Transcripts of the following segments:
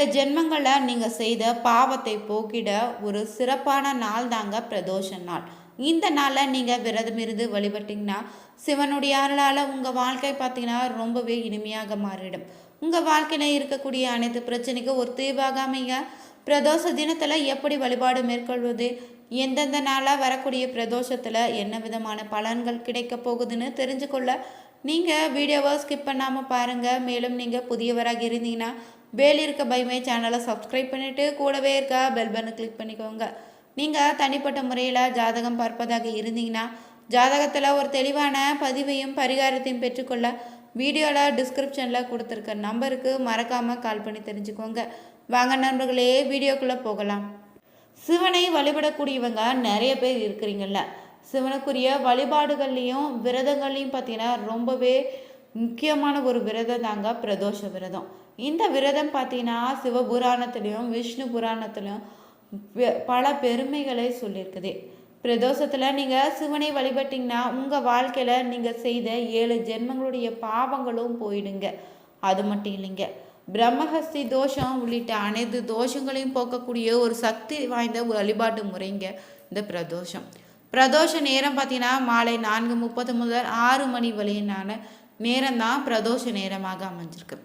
ஏழு ஜென்மங்களில் நீங்கள் செய்த பாவத்தை போக்கிட ஒரு சிறப்பான நாள் தாங்க பிரதோஷ நாள். இந்த நாளில் நீங்கள் விரதம் இருந்து வழிபட்டிங்கன்னா சிவனுடைய அருளால் உங்கள் வாழ்க்கை பார்த்தீங்கன்னா ரொம்பவே இனிமையாக மாறிடும். உங்கள் வாழ்க்கையில் இருக்கக்கூடிய அனைத்து பிரச்சனைக்கும் ஒரு தீர்வாக அமைங்க பிரதோஷ தினத்தில் எப்படி வழிபாடு மேற்கொள்வது எந்தெந்த நாளாக வரக்கூடிய பிரதோஷத்தில் என்ன விதமான பலன்கள் கிடைக்க போகுதுன்னு தெரிஞ்சுக்கொள்ள நீங்கள் வீடியோவை ஸ்கிப் பண்ணாமல் பாருங்கள் மேலும் நீங்கள் புதியவராக இருந்தீங்கன்னா வேல் இருக்க பைமே சேனலை சப்ஸ்கிரைப் பண்ணிவிட்டு கூடவே இருக்க பெல் பட்டனை கிளிக் பண்ணிக்கோங்க. நீங்கள் தனிப்பட்ட முறையில் ஜாதகம் பார்ப்பதாக இருந்தீங்கன்னா ஜாதகத்தில் ஒரு தெளிவான பதிவையும் பரிகாரத்தையும் பெற்றுக்கொள்ள வீடியோவில் டிஸ்கிரிப்ஷனில் கொடுத்துருக்க நம்பருக்கு மறக்காமல் கால் பண்ணி தெரிஞ்சுக்கோங்க. வாங்க நண்பர்களே வீடியோக்குள்ளே போகலாம். சிவனை வழிபடக்கூடியவங்க நிறைய பேர் இருக்கிறீங்கல்ல. சிவனுக்குரிய வழிபாடுகள்லேயும் விரதங்கள்லையும் பார்த்தீங்கன்னா ரொம்பவே முக்கியமான ஒரு விரதம் தாங்க பிரதோஷ விரதம். இந்த விரதம் பார்த்தீங்கன்னா சிவபுராணத்துலேயும் விஷ்ணு புராணத்துலேயும் பெ- பல பெருமைகளை சொல்லியிருக்குது பிரதோஷத்தில் நீங்கள் சிவனை வழிபட்டிங்கன்னா உங்கள் வாழ்க்கையில் நீங்கள் செய்த ஏழு ஜென்மங்களுடைய பாவங்களும் போயிடுங்க. அது மட்டும் இல்லைங்க. பிரம்மஹஸ்தி தோஷம் உள்ளிட்ட அனைத்து தோஷங்களையும் போக்கக்கூடிய ஒரு சக்தி வாய்ந்த வழிபாட்டு முறைங்க இந்த பிரதோஷம். பிரதோஷ நேரம் பார்த்தீங்கன்னா மாலை நான்கு முப்பது முதல் ஆறு மணி வரையினான நேரம் தான் பிரதோஷ நேரமாக அமைஞ்சிருக்கு.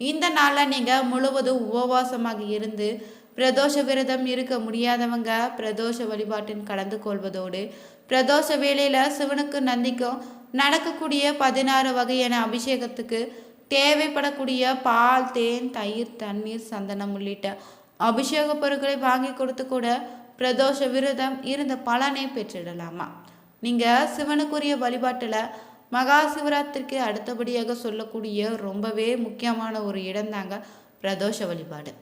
இந்த நாளில் நீங்கள் முழுவதும் உபவாசமாக இருந்து பிரதோஷ விரதம் இருக்க முடியாதவங்க பிரதோஷ வழிபாட்டில் கலந்து கொள்வதோடு பிரதோஷ வேளையில் சிவனுக்கு நந்திக்கும் நடக்கக்கூடிய பதினாறு வகையான அபிஷேகத்துக்கு தேவைப்படக்கூடிய பால் தேன் தயிர் தண்ணீர் சந்தனம் உள்ளிட்ட அபிஷேக பொருட்களை வாங்கி கொடுத்து கூட பிரதோஷ விரதம் இருந்த பலனை பெற்றிடலாமா? நீங்கள் சிவனுக்குரிய வழிபாட்டில் மகா சிவராத்திரிக்கு அடுத்தபடியாக சொல்லக்கூடிய ரொம்பவே முக்கியமான ஒரு இடம்தாங்க பிரதோஷ வழிபாடு.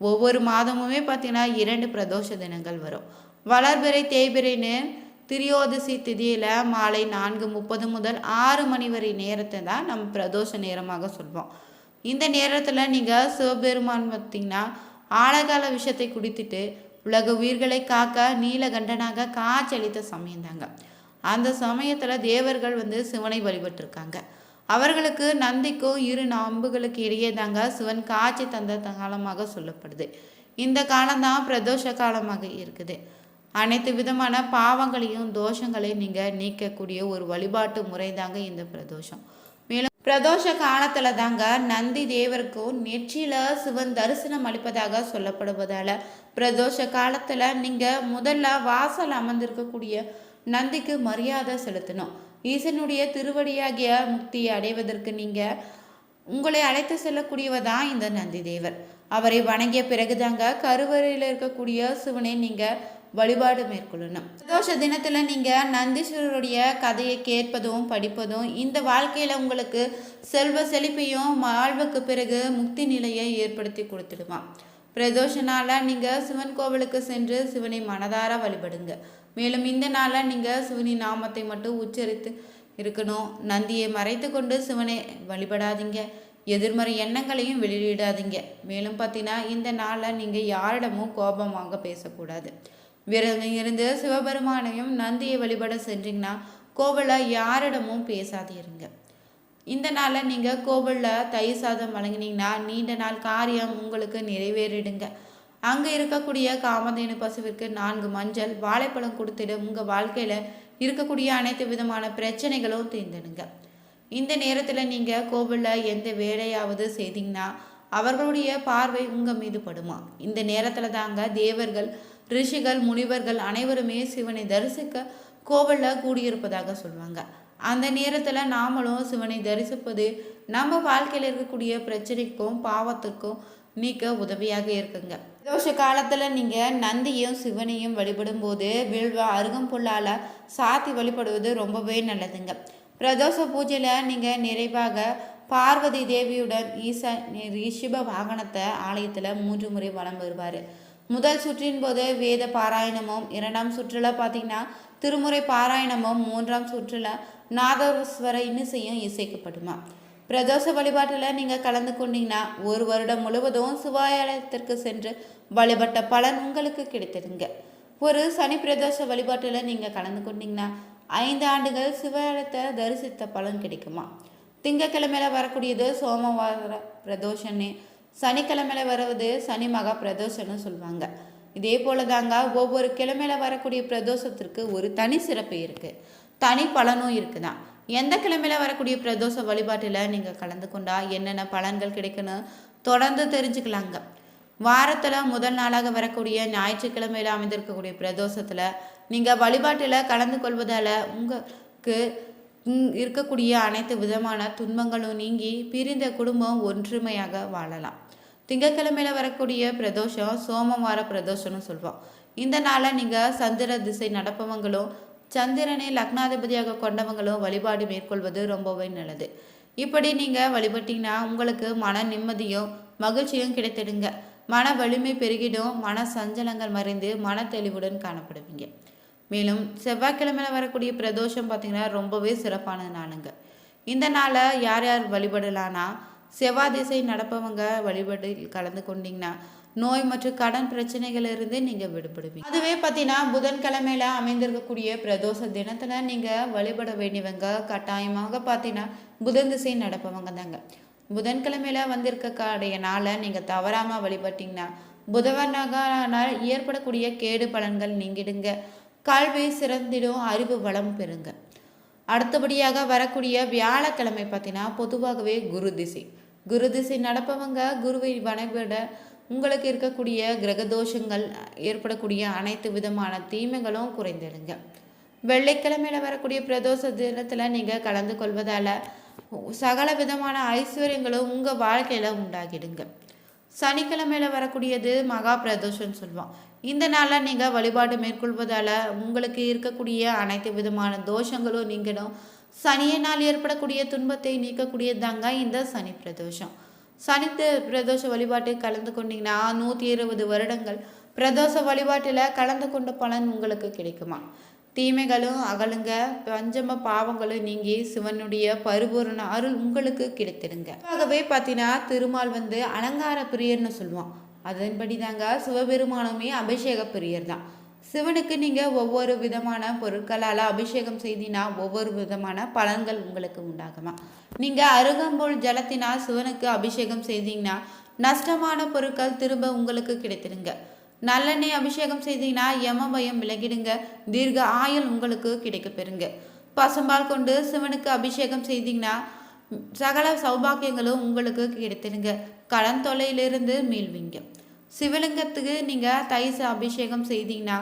ஒவ்வொரு மாதமுமே பார்த்தீங்கன்னா இரண்டு பிரதோஷ தினங்கள் வரும். வளர்பிறை தேய்பிறைன்னு திரியோதசி திதியில் மாலை நான்கு முப்பது முதல் ஆறு மணி வரை நேரத்தை தான் நம்ம பிரதோஷ நேரமாக சொல்வோம். இந்த நேரத்தில் நீங்கள் சிவபெருமான் பார்த்தீங்கன்னா ஆழகால விஷத்தை குடித்துட்டு உலக உயிர்களை காக்க நீலகண்டனாக காய்ச்சலித்த சமயம் தாங்க அந்த சமயத்தில் தேவர்கள் வந்து சிவனை வழிபட்டிருக்காங்க. அவர்களுக்கு நந்திக்கும் இரு நம்புகளுக்கு இடையே தாங்க சிவன் காட்சி தந்த காலமாக சொல்லப்படுது. இந்த காலம்தான் பிரதோஷ காலமாக இருக்குது. அனைத்து விதமான பாவங்களையும் தோஷங்களையும் நீங்கள் நீக்கக்கூடிய ஒரு வழிபாட்டு முறை தாங்க இந்த பிரதோஷம். மேலும் பிரதோஷ காலத்துல தாங்க நந்தி தேவருக்கும் நெற்றியில சிவன் தரிசனம் அளிப்பதாக சொல்லப்படுவதால பிரதோஷ காலத்துல நீங்க முதல்ல வாசல் அமர்ந்திருக்கக்கூடிய நந்திக்கு மரியாதை செலுத்தணும். ஈசனுடைய திருவடியாகிய முக்தியை அடைவதற்கு நீங்க உங்களை அழைத்து செல்லக்கூடியவர் தான் இந்த நந்தி தேவர். அவரை வணங்கிய பிறகுதாங்க கருவறையில் இருக்கக்கூடிய சிவனை நீங்க வழிபாடு மேற்கொள்ளணும். சந்தோஷ தினத்துல நீங்க நந்தீஸ்வரருடைய கதையை கேட்பதும் படிப்பதும் இந்த வாழ்க்கையில உங்களுக்கு செல்வ செழிப்பையும் வாழ்வுக்கு பிறகு முக்தி நிலையை ஏற்படுத்தி கொடுத்துடுவான் பிரதோஷ நாள நீங்கள் சிவன் கோவிலுக்கு சென்று சிவனை மனதார வழிபடுங்க. மேலும் இந்த நாளில் நீங்கள் சிவனின் நாமத்தை மட்டும் உச்சரித்து இருக்கணும். நந்தியை மறைத்து கொண்டு சிவனை வழிபடாதீங்க. எதிர்மறை எண்ணங்களையும் வெளியிடாதீங்க. மேலும் பார்த்தீங்கன்னா இந்த நாளில் நீங்கள் யாரிடமும் கோபமாக பேசக்கூடாது. விரதம் இருந்து சிவபெருமானையும் நந்தியை வழிபட சென்றீங்கன்னா கோவிலில் யாரிடமும் பேசாதீருங்க. இந்த நாளில் நீங்கள் கோவிலில் தயிர் சாதம் வழங்கினீங்கன்னா நீண்ட நாள் காரியம் உங்களுக்கு நிறைவேறிடுங்க. அங்கே இருக்கக்கூடிய காமதேனு பசுவிற்கு நான்கு மஞ்சள் வாழைப்பழம் கொடுத்துட்டு உங்கள் வாழ்க்கையில் இருக்கக்கூடிய அனைத்து விதமான பிரச்சனைகளும் தீர்ந்துடுங்க. இந்த நேரத்தில் நீங்கள் கோவிலில் எந்த வேலையாவது செய்தீங்கன்னா அவர்களுடைய பார்வை உங்கள் மீது படுமா? இந்த நேரத்தில் தாங்க தேவர்கள் ரிஷிகள் முனிவர்கள் அனைவருமே சிவனை தரிசிக்க கோவிலில் கூடியிருப்பதாக சொல்லுவாங்க அந்த நேரத்தில் நாமளும் சிவனை தரிசிப்பது நம்ம வாழ்க்கையில் இருக்கக்கூடிய பிரச்சனைக்கும் பாவத்துக்கும் நீக்க உதவியாக இருக்குங்க. தோஷ காலத்தில் நீங்கள் நந்தியும் சிவனையும் வழிபடும் போது வில்வா அருகம்புல்லால் சாத்தி வழிபடுவது ரொம்பவே நல்லதுங்க. பிரதோஷ பூஜையில் நீங்கள் நிறைவாக பார்வதி தேவியுடன் ஈசா ரிஷிப வாகனத்தை ஆலயத்தில் மூன்று முறை வலம் வருவார். முதல் சுற்றின் போது வேத பாராயணமும் இரண்டாம் சுற்றில் பார்த்தீங்கன்னா திருமுறை பாராயணமும் மூன்றாம் சுற்றில் நாதஸ்வர இன்னிசையும் இசைக்கப்படுமா? பிரதோஷ வழிபாட்டில் நீங்கள் கலந்து கொண்டீங்கன்னா ஒரு வருடம் முழுவதும் சிவாலயத்திற்கு சென்று வழிபட்ட பலன் உங்களுக்கு கிடைத்ததுங்க ஒரு சனி பிரதோஷ வழிபாட்டில் நீங்கள் கலந்து கொண்டீங்கன்னா ஐந்து ஆண்டுகள் சிவாலயத்தை தரிசித்த பலன் கிடைக்குமா? திங்கக்கிழமையில் வரக்கூடியது சோமவார பிரதோஷன்னு சனிக்கிழமையில வருவது சனி மகா பிரதோஷம்னு சொல்லுவாங்க. இதே போல தாங்க ஒவ்வொரு கிழமையில வரக்கூடிய பிரதோஷத்திற்கு ஒரு தனி சிறப்பு இருக்குது தனி பலனும் இருக்குதான் எந்த கிழமையில வரக்கூடிய பிரதோஷ வழிபாட்டில் நீங்கள் கலந்து கொண்டா என்னென்ன பலன்கள் கிடைக்குன்னு தொடர்ந்து தெரிஞ்சுக்கலாங்க. வாரத்தில் முதல் நாளாக வரக்கூடிய ஞாயிற்றுக்கிழமையில் அமைந்திருக்கக்கூடிய பிரதோஷத்தில் நீங்கள் வழிபாட்டில் கலந்து கொள்வதால் உங்களுக்கு இருக்கக்கூடிய அனைத்து விதமான துன்பங்களும் நீங்கி பிரிந்த குடும்பம் ஒன்றுமையாக வாழலாம். திங்கக்கிழமையில் வரக்கூடிய பிரதோஷம் சோமவார பிரதோஷம்னு சொல்லுவோம் இந்த நாளை நீங்கள் சந்திர திசை நடப்பவங்களும் சந்திரனை லக்னாதிபதியாக கொண்டவங்களும் வழிபாடு மேற்கொள்வது ரொம்பவே நல்லது. இப்படி நீங்கள் வழிபட்டீங்கன்னா உங்களுக்கு மன நிம்மதியும் மகிழ்ச்சியும் கிடைத்திடுங்க. மன வலிமை பெருகிடும் மன சஞ்சலங்கள் மறைந்து மன தெளிவுடன் காணப்படுவீங்க. மேலும் செவ்வாய்க்கிழமையில் வரக்கூடிய பிரதோஷம் பார்த்திங்கன்னா ரொம்பவே சிறப்பான நாளுங்க. இந்த நாளை யார் யார் வழிபடலான்னா செவ்வாய் திசை நடப்பவங்க வழிபாடு கலந்து கொண்டீங்கன்னா நோய் மற்றும் கடன் பிரச்சனைகளிலிருந்து நீங்கள் விடுபடுவீங்க. அதுவே பார்த்தீங்கன்னா புதன்கிழமையில் அமைந்திருக்கக்கூடிய பிரதோஷ தினத்தில் நீங்கள் வழிபட வேண்டியவங்க கட்டாயமாக பார்த்தீங்கன்னா புதன் திசை நடப்பவங்க தாங்க. புதன்கிழமையில் வந்திருக்கக்கூடிய நாளை நீங்கள் தவறாமல் வழிபட்டீங்கன்னா புதவனாக ஏற்படக்கூடிய கேடு பலன்கள் நீங்கிடுங்க. கல்வி சிறந்திடும் அறிவு வளம் பெறுங்க. அடுத்தபடியாக வரக்கூடிய வியாழக்கிழமை பார்த்தீங்கன்னா பொதுவாகவே குரு திசை. குரு திசை நடப்பவங்க குருவை வணங்கிட உங்களுக்கு இருக்கக்கூடிய கிரகதோஷங்கள் ஏற்படக்கூடிய அனைத்து விதமான தீமைகளும் குறைந்திடுங்க. வெள்ளிக்கிழமையில் வரக்கூடிய பிரதோஷ தினத்தில் நீங்கள் கலந்து கொள்வதால் சகல விதமான ஐஸ்வர்யங்களும் உங்கள் வாழ்க்கையில் உண்டாகிடுங்க. சனிக்கிழமையில் வரக்கூடியது மகா பிரதோஷம்னு சொல்லுவோம். இந்த நாளில் நீங்கள் வழிபாடு மேற்கொள்வதால் உங்களுக்கு இருக்கக்கூடிய அனைத்து விதமான தோஷங்களும் நீங்களும் சனியினால் ஏற்படக்கூடிய துன்பத்தை நீக்கக்கூடியதாங்க இந்த சனி பிரதோஷம். சனித்த பிரதோஷ வழிபாட்டு கலந்து கொண்டீங்கன்னா நூற்றி இருபது வருடங்கள் பிரதோஷ வழிபாட்டில் கலந்து கொண்ட பலன் உங்களுக்கு கிடைக்குமா? தீமைகளும் அகலுங்க பஞ்சம பாவங்களும் நீங்கி சிவனுடைய பரிபூரண அருள் உங்களுக்கு கிடைத்திருங்க ஆகவே பார்த்தீங்கன்னா திருமால் வந்து அலங்கார பிரியர்னு சொல்லுவான். அதன்படி தாங்க சிவபெருமானுமே அபிஷேக பிரியர் தான் சிவனுக்கு நீங்கள் ஒவ்வொரு விதமான பொருட்களால் அபிஷேகம் செய்தினா ஒவ்வொரு விதமான பலன்கள் உங்களுக்கு உண்டாகுமா? நீங்கள் அருகம்போல் ஜலத்தினால் சிவனுக்கு அபிஷேகம் செய்தீங்கன்னா நஷ்டமான பொருட்கள் திரும்ப உங்களுக்கு கிடைத்திருங்க நல்லெண்ணெய் அபிஷேகம் செய்தீங்கன்னா யம பயம் விலகிடுங்க. தீர்க்க ஆயுள் உங்களுக்கு கிடைக்க பெறுங்க பசும்பால் கொண்டு சிவனுக்கு அபிஷேகம் செய்தீங்கன்னா சகல சௌபாக்கியங்களும் உங்களுக்கு கிடைத்திருங்க கடன் தொலையிலிருந்து மீள்வீங்க. சிவலிங்கத்துக்கு நீங்கள் தைச அபிஷேகம் செய்தீங்கன்னா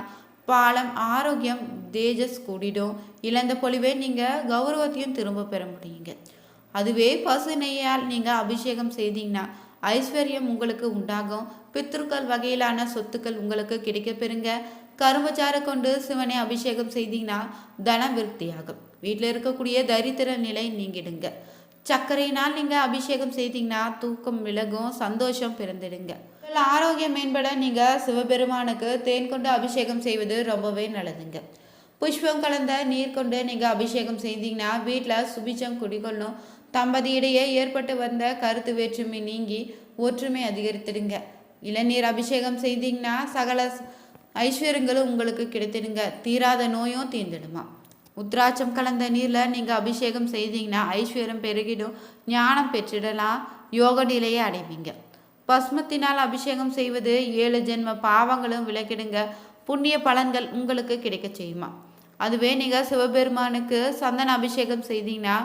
பாலம் ஆரோக்கியம் தேஜஸ் கூடிடும். இழந்த பொழிவே நீங்கள் கௌரவத்தையும் திரும்ப பெற முடியுங்க. அதுவே பசு நெய்யால் நீங்கள் அபிஷேகம் செய்தீங்கன்னா ஐஸ்வர்யம் உங்களுக்கு உண்டாகும். பித்ருக்கள் வகையிலான சொத்துக்கள் உங்களுக்கு கிடைக்க பெறுங்க. கரும்புச்சாறு கொண்டு சிவனை அபிஷேகம் செய்தீங்கன்னா தன விருத்தியாகும். வீட்டில் இருக்கக்கூடிய தரித்திர நிலை நீங்கிடுங்க. சர்க்கரையினால் நீங்கள் அபிஷேகம் செய்தீங்கன்னா தூக்கம் விலகும் சந்தோஷம் பிறந்துடுங்க. உங்கள் ஆரோக்கியம் மேம்பட நீங்கள் சிவபெருமானுக்கு தேன் கொண்டு அபிஷேகம் செய்வது ரொம்பவே நல்லதுங்க. புஷ்பம் கலந்த நீர் கொண்டு நீங்கள் அபிஷேகம் செய்தீங்கன்னா வீட்டில் சுபிச்சம் குடிக்கொள்ளும் தம்பதியிடையே ஏற்பட்டு வந்த கருத்து வேற்றுமை நீங்கி ஒற்றுமை அதிகரித்திடுங்க. இளநீர் அபிஷேகம் செய்தீங்கன்னா சகல ஐஸ்வர்யங்களும் உங்களுக்கு கிடைத்திடுங்க. தீராத நோயும் தீர்ந்துடுமா. உத்ராட்சம் கலந்த நீரில் நீங்கள் அபிஷேகம் செய்தீங்கன்னா ஐஸ்வர்யம் பெருகிடும் ஞானம் பெற்றிடலாம் யோக நிலையை அடைவீங்க. பஸ்மத்தினால் அபிஷேகம் செய்வது ஏழு ஜென்ம பாவங்களும் விளக்கிடுங்க. புண்ணிய பலன்கள் உங்களுக்கு கிடைக்க செய்யுமா? அதுவே நீங்கள் சிவபெருமானுக்கு சந்தன அபிஷேகம் செய்தீங்கன்னா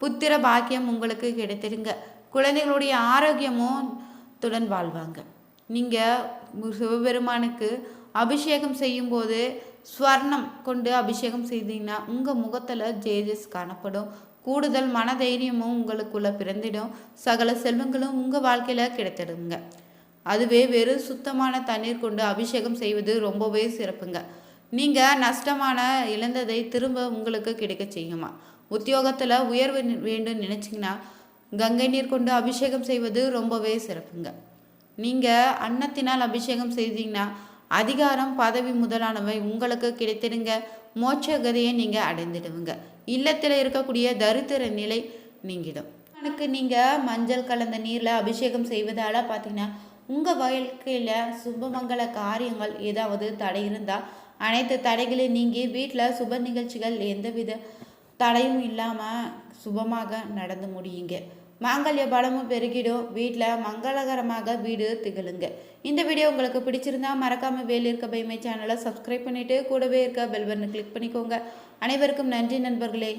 புத்திர பாக்கியம் உங்களுக்கு கிடைத்திடுங்க. குழந்தைகளுடைய ஆரோக்கியமும் துடன் வாழ்வாங்க. நீங்கள் சிவபெருமானுக்கு அபிஷேகம் செய்யும்போது ஸ்வர்ணம் கொண்டு அபிஷேகம் செய்தீங்கன்னா உங்கள் முகத்தில் ஜேஜஸ் காணப்படும். கூடுதல் மனதைரியமும் உங்களுக்குள்ள பிறந்திடும். சகல செல்வங்களும் உங்கள் வாழ்க்கையில் கிடைத்திடுங்க. அதுவே வெறும் சுத்தமான தண்ணீர் கொண்டு அபிஷேகம் செய்வது ரொம்பவே சிறப்புங்க. நீங்கள் நஷ்டமான இழந்ததை திரும்ப உங்களுக்கு கிடைக்க செய்யுமா? உத்தியோகத்தில் உயர்வு வேண்டும் நினச்சிங்கன்னா கங்கை நீர் கொண்டு அபிஷேகம் செய்வது ரொம்பவே சிறப்புங்க. நீங்கள் அன்னத்தினால் அபிஷேகம் செய்தீங்கன்னா அதிகாரம் பதவி முதலானவை உங்களுக்கு கிடைத்திடுங்க. மோட்ச கதையை நீங்கள் அடைந்துடுவீங்க. இல்லத்தில் இருக்கக்கூடிய தரித்திர நிலை நீங்கிடும். எனக்கு நீங்கள் மஞ்சள் கலந்த நீரில் அபிஷேகம் செய்வதால் பார்த்தீங்கன்னா உங்கள் வாழ்க்கையில் சுபமங்கல காரியங்கள் ஏதாவது தடை இருந்தால் அனைத்து தடைகளையும் நீங்கி வீட்டில் சுப நிகழ்ச்சிகள் எந்தவித தடையும் இல்லாமல் சுபமாக நடந்து முடியுங்க. மாங்கல்ய பலமும் பெருகிடும். வீட்டில் மங்களகரமாக வீடு திகழுங்க. இந்த வீடியோ உங்களுக்கு பிடிச்சிருந்தா மறக்காமல் வேல் இருக்க பைமை சேனலை சப்ஸ்கிரைப் பண்ணிவிட்டு கூடவே இருக்க பெல் பட்டனை கிளிக் பண்ணிக்கோங்க. அனைவருக்கும் நன்றி நண்பர்களே.